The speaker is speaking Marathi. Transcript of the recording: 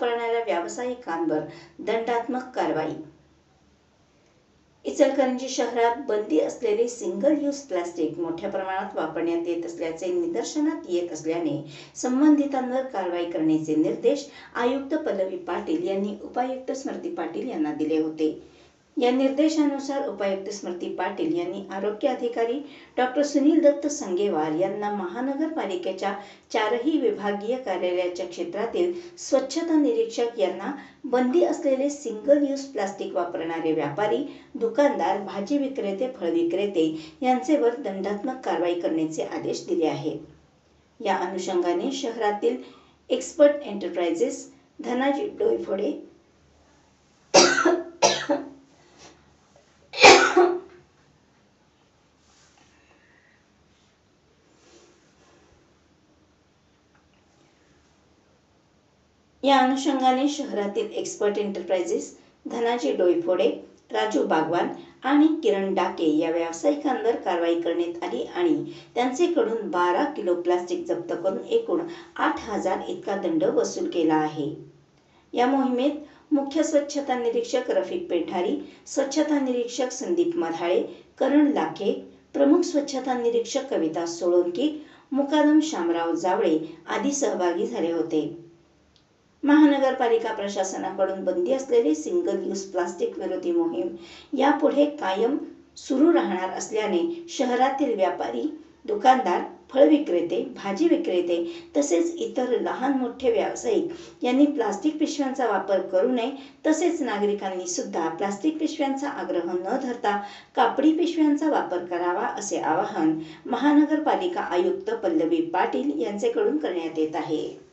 व्यावसायिकांवर दंडात्मक कारवाई. इचलकरंजी शहरात बंदी असलेले सिंगल यूज प्लास्टिक मोठ्या प्रमाणात वापरण्यात येत असल्याचे निदर्शनात येत असल्याने संबंधितांवर कारवाई करण्याचे निर्देश आयुक्त पल्लवी पाटील यांनी उपायुक्त स्मृती पाटील यांना दिले होते. या निर्देशानुसार उपायुक्त स्मृती पाटील यांनी आरोग्य अधिकारी डॉक्टर सुनील दत्त संगेवार यांना महानगरपालिकेच्या चारही विभागीय कार्यालयाच्या क्षेत्रातील स्वच्छता निरीक्षक यांना बंदी असलेले सिंगल यूज प्लास्टिक वापरणारे व्यापारी दुकानदार भाजी विक्रेते फळ विक्रेते यांचेवर दंडात्मक कारवाई करण्याचे आदेश दिले आहेत. या अनुषंगाने शहरातील एक्सपर्ट एंटरप्राइजेस धनाजी डोईफोडे या अनुषंगाने शहरातील एक्सपर्ट एंटरप्राइजेस धनाजी डोईफोडे राजू बागवान आणि किरण डाके या व्यावसायिकांवर कारवाई करण्यात आली आणि त्यांचेकडून बारा किलो प्लास्टिक जप्त करून एकूण आठ हजार इतका दंड वसूल केला आहे. या मोहिमेत मुख्य स्वच्छता निरीक्षक रफिक पेठारी स्वच्छता निरीक्षक संदीप मधाळे करण लाखे प्रमुख स्वच्छता निरीक्षक कविता सोळंकी मुकादम शामराव जावळे आदी सहभागी झाले होते. महानगरपालिका प्रशासनाकडून बंदी असलेली सिंगल यूज प्लास्टिक विरोधी मोहीम यापुढे कायम सुरू राहणार असल्याने शहरातील व्यापारी दुकानदार फळ विक्रेते भाजी विक्रेते तसेच इतर लहान मोठे व्यावसायिक यांनी प्लास्टिक पिशव्यांचा वापर करू नये तसेच नागरिकांनी सुद्धा प्लास्टिक पिशव्यांचा आग्रह न धरता कापडी पिशव्यांचा वापर करावा असे आवाहन महानगरपालिका आयुक्त पल्लवी पाटील यांचेकडून करण्यात येत आहे.